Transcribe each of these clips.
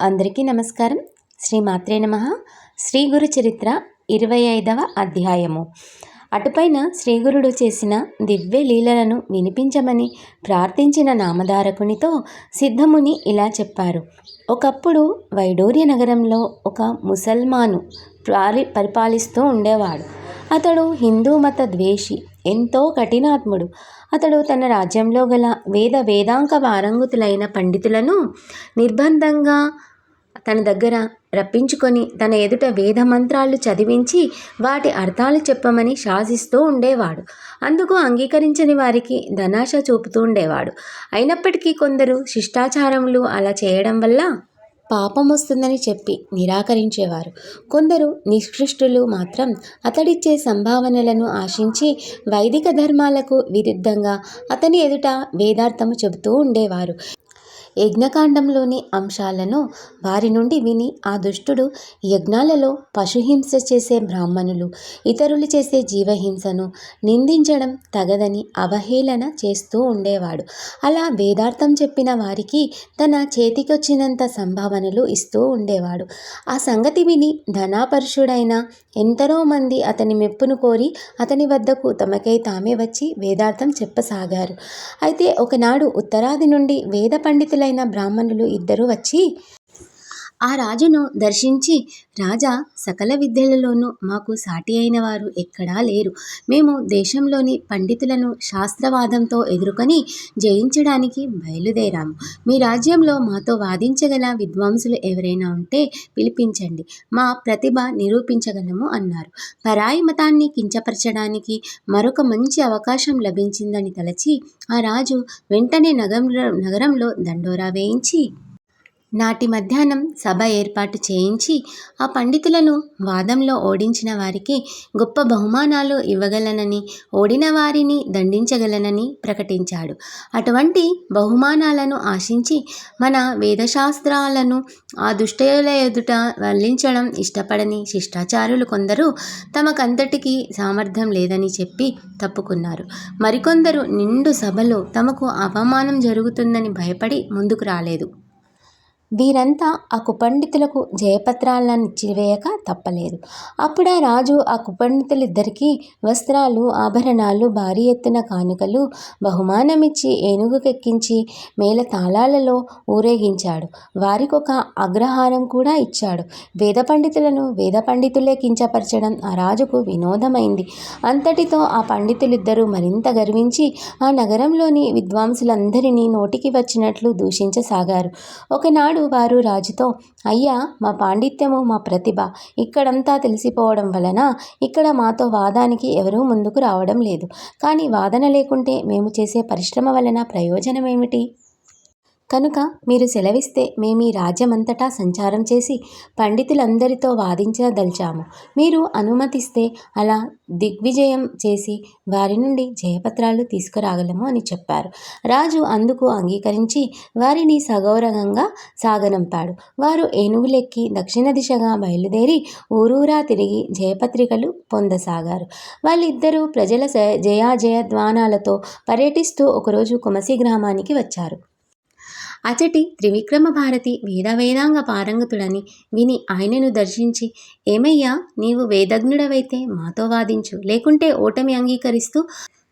అందరికీ నమస్కారం. శ్రీ మాత్రే నమ. శ్రీ గురు చరిత్ర ఇరవై ఐదవ అధ్యాయము. అటుపైన శ్రీగురుడు చేసిన దివ్య లీలలను వినిపించమని ప్రార్థించిన నామధారకునితో సిద్ధముని ఇలా చెప్పారు. ఒకప్పుడు వైడూర్య నగరంలో ఒక ముసల్మాను పాలి పరిపాలిస్తూ ఉండేవాడు. అతడు హిందూ మత ద్వేషి. ఎంతో కఠినాత్ముడు. అతడు తన రాజ్యంలో గల వేద వేదాంక వారంగుతులైన పండితులను నిర్బంధంగా తన దగ్గర రప్పించుకొని తన ఎదుట వేద మంత్రాలు చదివించి వాటి అర్థాలు చెప్పమని శాసిస్తూ ఉండేవాడు. అందుకు అంగీకరించని వారికి ధనాశ చూపుతూ ఉండేవాడు. అయినప్పటికీ కొందరు శిష్టాచారములు అలా చేయడం వల్ల పాపం వస్తుందని చెప్పి నిరాకరించేవారు. కొందరు నిష్కృష్టులు మాత్రం అతడిచ్చే సంభావనలను ఆశించి వైదిక ధర్మాలకు విరుద్ధంగా అతని ఎదుట వేదార్థము చెబుతూ ఉండేవారు. యజ్ఞకాండంలోని అంశాలను వారి నుండి విని ఆ దుష్టుడు యజ్ఞాలలో పశుహింస చేసే బ్రాహ్మణులు ఇతరులు చేసే జీవహింసను నిందించడం తగదని అవహేళన చేస్తూ ఉండేవాడు. అలా వేదార్థం చెప్పిన వారికి తన చేతికొచ్చినంత సంభావనలు ఇస్తూ ఉండేవాడు. ఆ సంగతి విని ధనాపరుషుడైన ఎంతరో మంది అతని మెప్పును కోరి అతని వద్దకు తమకై తామే వచ్చి వేదార్థం చెప్పసాగారు. అయితే ఒకనాడు ఉత్తరాది నుండి వేద పండితుల పండితులైన బ్రాహ్మణులు ఇద్దరు వచ్చి ఆ రాజును దర్శించి రాజా సకల విద్యలలోనూ మాకు సాటి అయిన వారు ఎక్కడా లేరు. మేము దేశంలోని పండితులను శాస్త్రవాదంతో ఎదుర్కొని జయించడానికి బయలుదేరాము. మీ రాజ్యంలో మాతో వాదించగల విద్వాంసులు ఎవరైనా ఉంటే పిలిపించండి. మా ప్రతిభ నిరూపించగలము అన్నారు. పరాయి మతాన్ని కించపరచడానికి మరొక మంచి అవకాశం లభించిందని తలచి ఆ రాజు వెంటనే నగరంలో నగరంలో దండోరా వేయించి నాటి మధ్యాహ్నం సభ ఏర్పాటు చేయించి ఆ పండితులను వాదంలో ఓడించిన వారికి గొప్ప బహుమానాలు ఇవ్వగలనని ఓడిన వారిని దండించగలనని ప్రకటించాడు. అటువంటి బహుమానాలను ఆశించి మన వేదశాస్త్రాలను ఆ దుష్టయుల ఎదుట వల్లించడం ఇష్టపడని శిష్టాచారులు కొందరు తమకంతటికి సామర్థ్యం లేదని చెప్పి తప్పుకున్నారు. మరికొందరు నిండు సభలో తమకు అవమానం జరుగుతుందని భయపడి ముందుకు రాలేదు. వీరంతా ఆ కుపండితులకు జయపత్రాలను ఇచ్చివేయక తప్పలేదు. అప్పుడు ఆ రాజు ఆ కుపండితులిద్దరికీ వస్త్రాలు ఆభరణాలు భారీ ఎత్తున కానుకలు బహుమానమిచ్చి ఏనుగుకెక్కించి మేళ తాళాలలో ఊరేగించాడు. వారికొక అగ్రహారం కూడా ఇచ్చాడు. వేద పండితులను వేద పండితులే కించపరచడం ఆ రాజుకు వినోదమైంది. అంతటితో ఆ పండితులిద్దరూ మరింత గర్వించి ఆ నగరంలోని విద్వాంసులందరినీ నోటికి వచ్చినట్లు దూషించసాగారు. ఒకనాడు వారు రాజుతో అయ్యా మా పాండిత్యము మా ప్రతిభ ఇక్కడంతా తెలిసిపోవడం వలన ఇక్కడ మాతో వాదానికి ఎవరూ ముందుకు రావడం లేదు. కానీ వాదన లేకుంటే మేము చేసే పరిశ్రమ వలన ప్రయోజనం ఏమిటి కనుక మీరు సెలవిస్తే మేము ఈ రాజ్యమంతటా సంచారం చేసి పండితులందరితో వాదించదలిచాము. మీరు అనుమతిస్తే అలా దిగ్విజయం చేసి వారి నుండి జయపత్రాలు తీసుకురాగలము అని చెప్పారు. రాజు అందుకు అంగీకరించి వారిని సగౌరవంగా సాగనంపాడు. వారు ఏనుగులెక్కి దక్షిణ దిశగా బయలుదేరి ఊరూరా తిరిగి జయపత్రికలు పొందసాగారు. వాళ్ళిద్దరూ ప్రజల జయాజయధ్వానాలతో పర్యటిస్తూ ఒకరోజు కుమసి గ్రామానికి వచ్చారు. అచటి త్రివిక్రమ భారతి వేద వేదాంగ పారంగతుడని విని ఆయనను దర్శించి ఏమయ్యా నీవు వేదజ్ఞుడవైతే మాతో వాదించు. లేకుంటే ఓటమి అంగీకరిస్తూ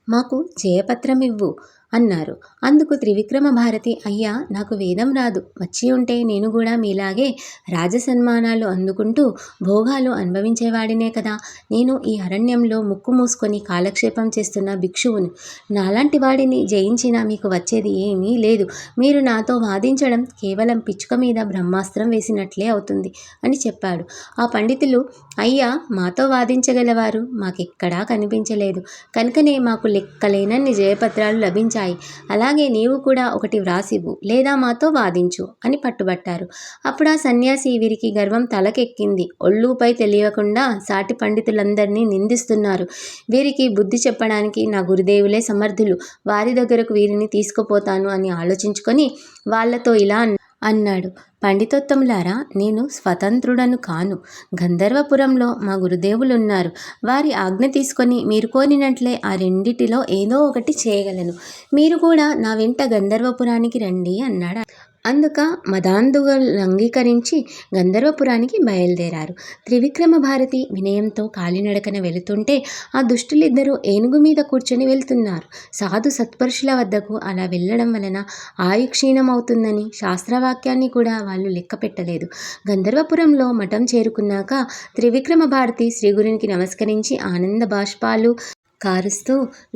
మాకు జయపత్రమివ్వు. అన్నారు. అందుకు త్రివిక్రమ భారతి అయ్యా నాకు వేదం రాదు. వచ్చి ఉంటే నేను కూడా మీలాగే రాజసన్మానాలు అందుకుంటూ భోగాలు అనుభవించేవాడినే కదా. నేను ఈ అరణ్యంలో ముక్కు మూసుకొని కాలక్షేపం చేస్తున్న భిక్షువును. నాలాంటి వాడిని జయించినా మీకు వచ్చేది ఏమీ లేదు. మీరు నాతో వాదించడం కేవలం పిచ్చుక మీద బ్రహ్మాస్త్రం వేసినట్లే అవుతుంది అని చెప్పాడు. ఆ పండితులు అయ్యా మాతో వాదించగలవారు? మాకెక్కడా కనిపించలేదు. కనుకనే మాకు లెక్కలేనన్ని జయపత్రాలు లభించాయి. వచ్చాయి అలాగే నీవు కూడా ఒకటి వ్రాసివు లేదా మాతో వాదించు అని పట్టుబట్టారు. అప్పుడు ఆ సన్యాసి వీరికి గర్వం తలకెక్కింది. ఒళ్ళుపై తెలియకుండా సాటి పండితులందరినీ నిందిస్తున్నారు. వీరికి బుద్ధి చెప్పడానికి నా గురుదేవులే సమర్థులు. వారి దగ్గరకు వీరిని తీసుకుపోతాను అని ఆలోచించుకొని వాళ్ళతో ఇలా అన్నాడు. పండితోత్తములారా నేను స్వతంత్రుడను కాను. గంధర్వపురంలో మా గురుదేవులున్నారు. వారి ఆజ్ఞ తీసుకొని మీరు కోరినట్లే ఆ రెండిటిలో ఏదో ఒకటి చేయగలను. మీరు కూడా నా వెంట గంధర్వపురానికి రండి అన్నాడు. అందుక మదాంధువులు అంగీకరించి గంధర్వపురానికి బయలుదేరారు. త్రివిక్రమ భారతి వినయంతో కాలినడకన వెళుతుంటే ఆ దుష్టులిద్దరూ ఏనుగు మీద కూర్చొని వెళ్తున్నారు. సాధు సత్పరుషుల వద్దకు అలా వెళ్ళడం వలన ఆయు క్షీణమవుతుందని శాస్త్రవాక్యాన్ని కూడా వాళ్ళు లెక్క పెట్టలేదు. గంధర్వపురంలో మఠం చేరుకున్నాక త్రివిక్రమ భారతి శ్రీగురునికి నమస్కరించి ఆనంద బాష్పాలు కారుస్తూ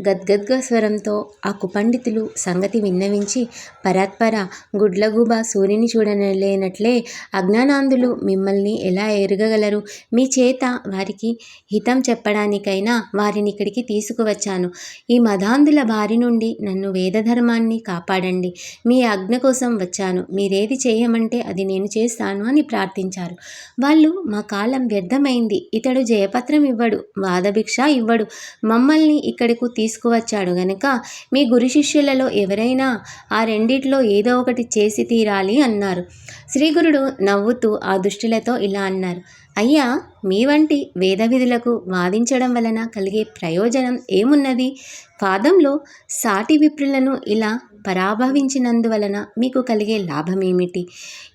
గద్గద్గ స్వరంతో ఆ కుపండితులు సంగతి విన్నవించి పరాత్పర గుడ్లగూబ సూర్యుని చూడలేనట్లే అజ్ఞానాంధులు మిమ్మల్ని ఎలా ఎరగగలరు? మీ చేత వారికి హితం చెప్పడానికైనా వారిని ఇక్కడికి తీసుకువచ్చాను. ఈ మదాంధుల బారి నుండి నన్ను వేదధర్మాన్ని కాపాడండి. మీ ఆజ్ఞ కోసం వచ్చాను. మీరేది చేయమంటే అది నేను చేస్తాను అని ప్రార్థించారు. వాళ్ళు మా కాలం వ్యర్థమైంది. ఇతడు జయపత్రం ఇవ్వడు వాదభిక్ష ఇవ్వడు. మమ్మల్ని ఇక్కడకు తీసుకువచ్చాడు గనక మీ గురు శిష్యులలో ఎవరైనా ఆ రెండిట్లో ఏదో ఒకటి చేసి తీరాలి అన్నారు. శ్రీగురుడు నవ్వుతూ ఆ దుష్టులతో ఇలా అన్నారు. అయ్యా మీ వంటి వేద విధులకు వాదించడం వలన కలిగే ప్రయోజనం ఏమున్నది? వాదంలో సాటి విప్రులను ఇలా పరాభవించినందువలన మీకు కలిగే లాభమేమిటి?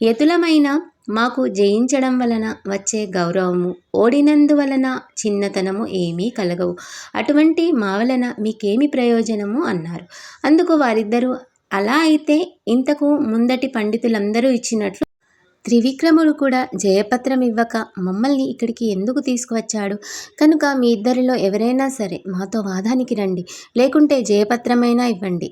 యతులమైన మాకు జయించడం వలన వచ్చే గౌరవము ఓడినందువలన చిన్నతనము ఏమీ కలగవు. అటువంటి మా వలన మీకేమి ప్రయోజనము? అన్నారు. అందుకు వారిద్దరూ అలా అయితే ఇంతకు ముందటి పండితులందరూ ఇచ్చినట్లు త్రివిక్రముడు కూడా జయపత్రం ఇవ్వక మమ్మల్ని ఇక్కడికి ఎందుకు తీసుకువచ్చాడు? కనుక మీ ఇద్దరిలో ఎవరైనా సరే మాతో వాదానికి రండి లేకుంటే జయపత్రమైనా ఇవ్వండి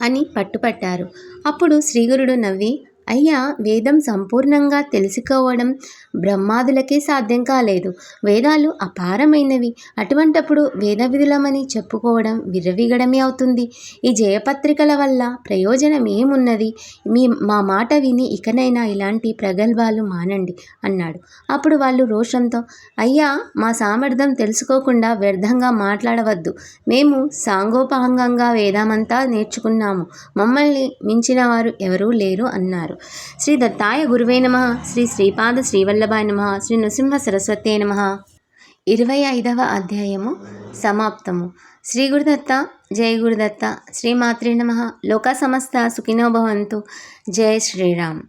అని పట్టుపట్టారు. అప్పుడు శ్రీగురుడు నవ్వి అయ్యా వేదం సంపూర్ణంగా తెలుసుకోవడం బ్రహ్మాదులకే సాధ్యం కాలేదు. వేదాలు అపారమైనవి. అటువంటప్పుడు వేద విధులమని చెప్పుకోవడం విర్రవిగడమే అవుతుంది. ఈ జయపత్రికల వల్ల ప్రయోజనం ఏమున్నది మీ మా మాట విని ఇకనైనా ఇలాంటి ప్రగల్భాలు మానండి అన్నాడు. అప్పుడు వాళ్ళు రోషంతో అయ్యా మా సామర్థ్యం తెలుసుకోకుండా వ్యర్థంగా మాట్లాడవద్దు. మేము సాంగోపాంగంగా వేదామంతా నేర్చుకున్నాము. మమ్మల్ని మించిన వారు ఎవరూ లేరు అన్నారు. శ్రీ దత్తాయ గురువే నమ శ్రీ శ్రీపాద శ్రీవల్లభాయ నమ శ్రీ నృసింహ సరస్వతే నమ. ఇరవై ఐదవ అధ్యాయము సమాప్తము. శ్రీ గురుదత్త జయ గురుదత్త శ్రీమాత్రే నమ. లోక సమస్త సుఖినో భవంతు. జయ శ్రీరామ్.